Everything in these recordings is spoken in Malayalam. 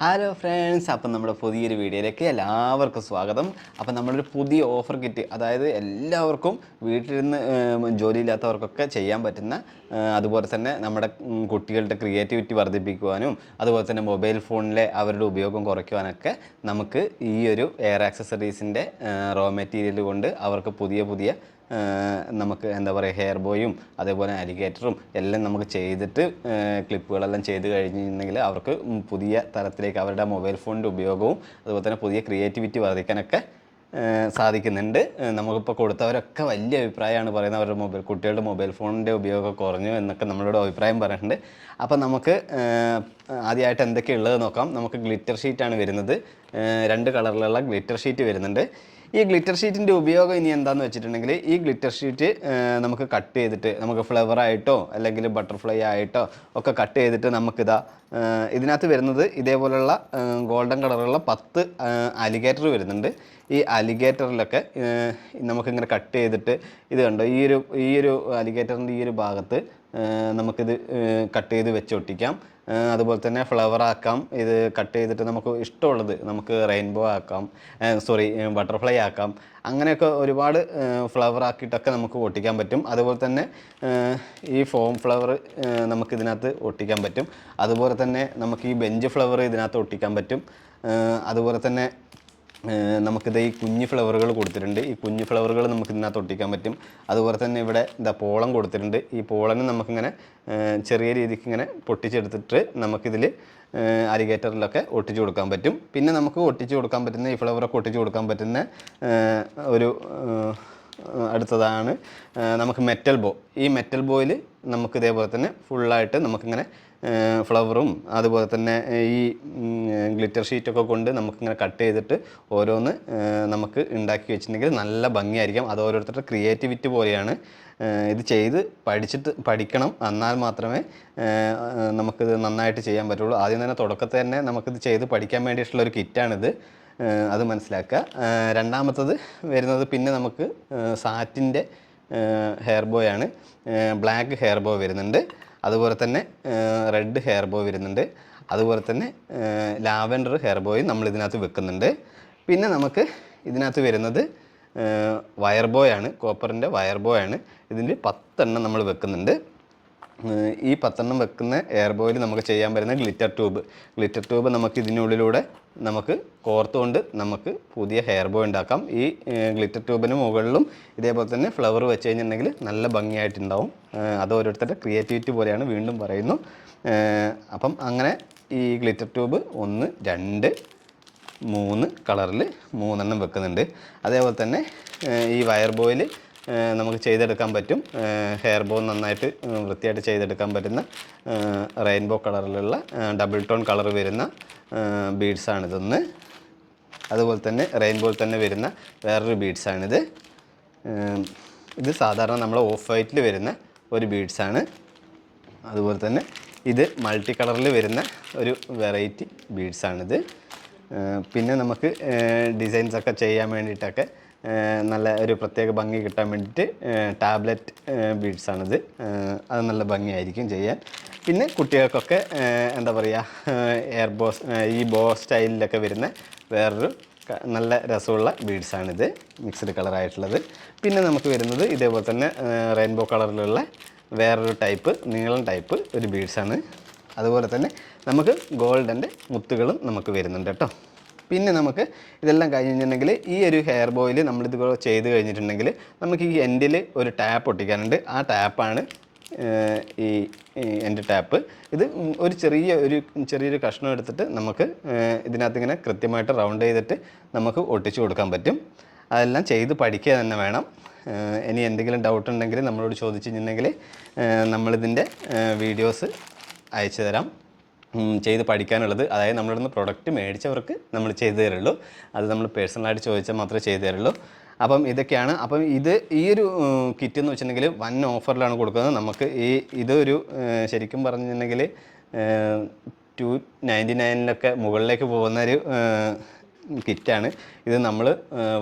ഹലോ ഫ്രണ്ട്സ് അപ്പം നമ്മുടെ പുതിയൊരു വീഡിയോയിലേക്ക് എല്ലാവർക്കും സ്വാഗതം. അപ്പം നമ്മളൊരു പുതിയ ഓഫർ കിറ്റ് അതായത് എല്ലാവർക്കും വീട്ടിലിരുന്ന് ജോലിയില്ലാത്തവർക്കൊക്കെ ചെയ്യാൻ പറ്റുന്ന അതുപോലെ തന്നെ നമ്മുടെ കുട്ടികളുടെ ക്രിയേറ്റിവിറ്റി വർദ്ധിപ്പിക്കുവാനും അതുപോലെ തന്നെ മൊബൈൽ ഫോണിലെ അവരുടെ ഉപയോഗം കുറയ്ക്കുവാനൊക്കെ നമുക്ക് ഈ ഒരു എയർ ആക്സസറീസിന്റെ റോ മെറ്റീരിയൽ കൊണ്ട് അവർക്ക് പുതിയ പുതിയ നമുക്ക് എന്താ പറയുക ഹെയർ ബോയും അതേപോലെ അലിഗേറ്ററും എല്ലാം നമുക്ക് ചെയ്തിട്ട് ക്ലിപ്പുകളെല്ലാം ചെയ്ത് കഴിഞ്ഞിരുന്നെങ്കിൽ അവർക്ക് പുതിയ തരത്തിലേക്ക് അവരുടെ മൊബൈൽ ഫോണിന്റെ ഉപയോഗവും അതുപോലെ തന്നെ പുതിയ ക്രിയേറ്റിവിറ്റി വർദ്ധിക്കാനൊക്കെ സാധിക്കുന്നുണ്ട്. നമുക്കിപ്പോൾ കൊടുത്തവരൊക്കെ വലിയ അഭിപ്രായമാണ് പറയുന്നത്. അവരുടെ മൊബൈൽ കുട്ടികളുടെ മൊബൈൽ ഫോണിന്റെ ഉപയോഗം കുറഞ്ഞു എന്നൊക്കെ നമ്മളോട് അഭിപ്രായം പറയുന്നുണ്ട്. അപ്പോൾ നമുക്ക് ആദ്യമായിട്ട് എന്തൊക്കെയുള്ളത് നോക്കാം. നമുക്ക് ഗ്ലിറ്റർ ഷീറ്റാണ് വരുന്നത്. രണ്ട് കളറിലുള്ള ഗ്ലിറ്റർ ഷീറ്റ് വരുന്നുണ്ട്. ഈ ഗ്ലിറ്റർ ഷീറ്റിന്റെ ഉപയോഗം ഇനി എന്താണെന്ന് വെച്ചിട്ടുണ്ടെങ്കിൽ ഈ ഗ്ലിറ്റർ ഷീറ്റ് നമുക്ക് കട്ട് ചെയ്തിട്ട് നമുക്ക് ഫ്ലവർ ആയിട്ടോ അല്ലെങ്കിൽ ബട്ടർഫ്ലൈ ആയിട്ടോ ഒക്കെ കട്ട് ചെയ്തിട്ട് നമുക്കിതാ ഇതിനകത്ത് വരുന്നത് ഇതേപോലുള്ള ഗോൾഡൻ കളറുള്ള പത്ത് അലിഗേറ്റർ വരുന്നുണ്ട്. ഈ അലിഗേറ്ററിലൊക്കെ നമുക്കിങ്ങനെ കട്ട് ചെയ്തിട്ട് ഇത് കണ്ടോ? ഈ ഒരു ഈ ഒരു അലിഗേറ്ററിന്റെ ഈ ഒരു ഭാഗത്ത് നമുക്കിത് കട്ട് ചെയ്ത് വെച്ച് ഒട്ടിക്കാം അതുപോലെ തന്നെ ഫ്ലവർ ആക്കാം. ഇത് കട്ട് ചെയ്തിട്ട് നമുക്ക് ഇഷ്ടമുള്ളത് നമുക്ക് റെയിൻബോ ആക്കാം. സോറി ബട്ടർഫ്ലൈ ആക്കാം. അങ്ങനെയൊക്കെ ഒരുപാട് ഫ്ലവർ ആക്കിയിട്ടൊക്കെ നമുക്ക് ഒട്ടിക്കാൻ പറ്റും. അതുപോലെ തന്നെ ഈ ഫോം ഫ്ലവർ നമുക്ക് ഇതിനകത്ത് ഒട്ടിക്കാൻ പറ്റും. അതുപോലെ തന്നെ നമുക്ക് ഈ ബെഞ്ച് ഫ്ലവർ ഇതിനകത്ത് ഒട്ടിക്കാൻ പറ്റും. അതുപോലെ തന്നെ നമുക്കിത് ഈ കുഞ്ഞു ഫ്ലവറുകൾ കൊടുത്തിട്ടുണ്ട്. ഈ കുഞ്ഞു ഫ്ലവറുകൾ നമുക്ക് ഇതിനകത്ത് ഒട്ടിക്കാൻ പറ്റും. അതുപോലെ തന്നെ ഇവിടെ ഇതാ പോളം കൊടുത്തിട്ടുണ്ട്. ഈ പോളന് നമുക്കിങ്ങനെ ചെറിയ രീതിക്ക് ഇങ്ങനെ പൊട്ടിച്ചെടുത്തിട്ട് നമുക്കിതിൽ അലിഗേറ്ററിലൊക്കെ ഒട്ടിച്ചു കൊടുക്കാൻ പറ്റും. പിന്നെ നമുക്ക് ഒട്ടിച്ചു കൊടുക്കാൻ പറ്റുന്ന ഈ ഫ്ലവറൊക്കെ ഒട്ടിച്ചു കൊടുക്കാൻ പറ്റുന്ന ഒരു അടുത്തതാണ് നമുക്ക് മെറ്റൽ ബോ ഈ മെറ്റൽ ബോയിൽ നമുക്ക് ഇതേപോലെ തന്നെ ഫുള്ളായിട്ട് നമുക്കിങ്ങനെ ഫ്ലവറും അതുപോലെ തന്നെ ഈ ഗ്ലിറ്റർ ഷീറ്റൊക്കെ കൊണ്ട് നമുക്കിങ്ങനെ കട്ട് ചെയ്തിട്ട് ഓരോന്ന് നമുക്ക് ഉണ്ടാക്കി വെച്ചിട്ടുണ്ടെങ്കിൽ നല്ല ഭംഗിയായിരിക്കും. അത് ഓരോരുത്തരുടെ ക്രിയേറ്റിവിറ്റി പോലെയാണ്. ഇത് ചെയ്ത് പഠിച്ചിട്ട് പഠിക്കണം. എന്നാൽ മാത്രമേ നമുക്കിത് നന്നായിട്ട് ചെയ്യാൻ പറ്റുള്ളൂ. ആദ്യം തന്നെ തുടക്കത്തിൽ തന്നെ നമുക്കിത് ചെയ്ത് പഠിക്കാൻ വേണ്ടിയിട്ടുള്ള ഒരു കിറ്റാണിത് അത് മനസ്സിലാക്കുക. രണ്ടാമത്തത് വരുന്നത് പിന്നെ നമുക്ക് സാറ്റിന്റെ ഹെയർ ബോ ആണ്. ബ്ലാക്ക് ഹെയർ ബോ വരുന്നുണ്ട്. അതുപോലെ തന്നെ റെഡ് ഹെയർ ബോ വരുന്നുണ്ട്. അതുപോലെ തന്നെ ലാവൻഡർ ഹെയർ ബോയും നമ്മൾ ഇതിനകത്ത് വെക്കുന്നുണ്ട്. പിന്നെ നമുക്ക് ഇതിനകത്ത് വരുന്നത് വയർ ബോയാണ് കോപ്പറിന്റെ വയർ ബോയാണ് ഇതിന്റെ പത്തെണ്ണം നമ്മൾ വെക്കുന്നുണ്ട്. ഈ പത്തെണ്ണം വെക്കുന്ന എയർ ബോയിൽ നമുക്ക് ചെയ്യാൻ പറ്റുന്ന ഗ്ലിറ്റർ ട്യൂബ് ഗ്ലിറ്റർ ട്യൂബ് നമുക്ക് ഇതിനുള്ളിലൂടെ നമുക്ക് കോർത്തുകൊണ്ട് നമുക്ക് പുതിയ ഹെയർ ബോയ് ഉണ്ടാക്കാം. ഈ ഗ്ലിറ്റർ ട്യൂബിന് മുകളിലും ഇതേപോലെ തന്നെ ഫ്ലവർ വെച്ച് കഴിഞ്ഞിട്ടുണ്ടെങ്കിൽ നല്ല ഭംഗിയായിട്ടുണ്ടാവും. അത് ഓരോരുത്തരുടെ ക്രിയേറ്റിവിറ്റി പോലെയാണ് വീണ്ടും പറയുന്നു. അപ്പം അങ്ങനെ ഈ ഗ്ലിറ്റർ ട്യൂബ് ഒന്ന് രണ്ട് മൂന്ന് കളറിൽ മൂന്നെണ്ണം വെക്കുന്നുണ്ട്. അതേപോലെ തന്നെ ഈ വയർ ബോയിൽ നമുക്ക് ചെയ്തെടുക്കാൻ പറ്റും. ഹെയർ ബോ നന്നായിട്ട് വൃത്തിയായിട്ട് ചെയ്തെടുക്കാൻ പറ്റുന്ന റെയിൻബോ കളറിലുള്ള ഡബിൾ ടോൺ കളർ വരുന്ന ബീഡ്സാണിതൊന്ന് അതുപോലെ തന്നെ റെയിൻബോയിൽ തന്നെ വരുന്ന വേറൊരു ബീഡ്സാണിത് ഇത് സാധാരണ നമ്മൾ ഓഫ് വൈറ്റിൽ വരുന്ന ഒരു ബീഡ്സാണ് അതുപോലെ തന്നെ ഇത് മൾട്ടി കളറിൽ വരുന്ന ഒരു വെറൈറ്റി ബീഡ്സാണിത് പിന്നെ നമുക്ക് ഡിസൈൻസ് ഒക്കെ ചെയ്യാൻ വേണ്ടിയിട്ടൊക്കെ നല്ല ഒരു പ്രത്യേക ഭംഗി കിട്ടാൻ വേണ്ടിയിട്ട് ടാബ്ലറ്റ് ബീഡ്സാണിത്. അത് നല്ല ഭംഗിയായിരിക്കും ചെയ്യാൻ. പിന്നെ കുട്ടികൾക്കൊക്കെ എന്താ പറയുക എയർ ബോസ് ഈ ബോ സ്റ്റൈലിലൊക്കെ വരുന്ന വേറൊരു നല്ല രസമുള്ള ബീഡ്സാണിത് മിക്സ്ഡ് കളറായിട്ടുള്ളത്. പിന്നെ നമുക്ക് വരുന്നത് ഇതേപോലെ തന്നെ റെയിൻബോ കളറിലുള്ള വേറൊരു ടൈപ്പ് നീളം ടൈപ്പ് ഒരു ബീഡ്സാണ്. അതുപോലെ തന്നെ നമുക്ക് ഗോൾഡന്റെ മുത്തുകളും നമുക്ക് വരുന്നുണ്ട് കേട്ടോ. പിന്നെ നമുക്ക് ഇതെല്ലാം കഴിഞ്ഞിട്ടുണ്ടെങ്കിൽ ഈ ഒരു ഹെയർ ബോയിൽ നമ്മളിത് ചെയ്ത് കഴിഞ്ഞിട്ടുണ്ടെങ്കിൽ നമുക്ക് ഈ എൻഡിൽ ഒരു ടാപ്പ് ഒട്ടിക്കാനുണ്ട്. ആ ടാപ്പാണ് ഈ എന്റെ ടാപ്പ് ഇത് ഒരു ചെറിയ ഒരു ചെറിയൊരു കഷ്ണം എടുത്തിട്ട് നമുക്ക് ഇതിനകത്ത് ഇങ്ങനെ കൃത്യമായിട്ട് റൗണ്ട് ചെയ്തിട്ട് നമുക്ക് ഒട്ടിച്ചു കൊടുക്കാൻ പറ്റും. അതെല്ലാം ചെയ്ത് പഠിക്കുക തന്നെ വേണം. ഇനി എന്തെങ്കിലും ഡൗട്ട് ഉണ്ടെങ്കിൽ നമ്മളോട് ചോദിച്ചിട്ടുണ്ടെങ്കിൽ നമ്മളിതിന്റെ വീഡിയോസ് അയച്ചു തരാം. ചെയ്ത് പഠിക്കാനുള്ളത്. അതായത് നമ്മളിൽ നിന്ന് പ്രൊഡക്റ്റ് മേടിച്ചവർക്ക് നമ്മൾ ചെയ്തു തരുള്ളൂ. അത് നമ്മൾ പേഴ്സണലായിട്ട് ചോദിച്ചാൽ മാത്രമേ ചെയ്തു തരുള്ളൂ. അപ്പം ഇതൊക്കെയാണ്. അപ്പം ഇത് ഈ ഒരു കിറ്റ് എന്ന് വെച്ചിട്ടുണ്ടെങ്കിൽ വൻ ഓഫറിലാണ് കൊടുക്കുന്നത്. നമുക്ക് ഈ ഇതൊരു ശരിക്കും പറഞ്ഞിട്ടുണ്ടെങ്കിൽ ടു നയന്റി നയനിലൊക്കെ മുകളിലേക്ക് പോകുന്ന ഒരു കിറ്റാണ്. ഇത് നമ്മൾ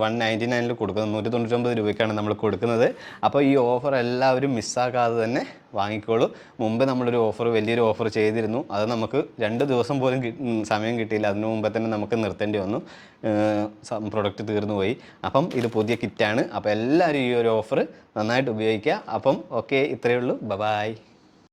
വൺ നയന്റി നയനിൽ കൊടുക്കുന്നത്. നൂറ്റി തൊണ്ണൂറ്റൊമ്പത് രൂപയ്ക്കാണ് നമ്മൾ കൊടുക്കുന്നത്. അപ്പോൾ ഈ ഓഫർ എല്ലാവരും മിസ്സാക്കാതെ തന്നെ വാങ്ങിക്കോളൂ. മുമ്പ് നമ്മളൊരു ഓഫർ വലിയൊരു ഓഫർ ചെയ്തിരുന്നു. അത് നമുക്ക് രണ്ട് ദിവസം പോലും സമയം കിട്ടിയില്ല. അതിനു മുമ്പ് തന്നെ നമുക്ക് നിർത്തേണ്ടി വന്നു. പ്രൊഡക്റ്റ് തീർന്നു പോയി. അപ്പം ഇത് പുതിയ കിറ്റാണ്. അപ്പോൾ എല്ലാവരും ഈ ഒരു ഓഫർ നന്നായിട്ട് ഉപയോഗിക്കുക. അപ്പം ഓക്കെ ഇത്രയേ ഉള്ളൂ. ബൈ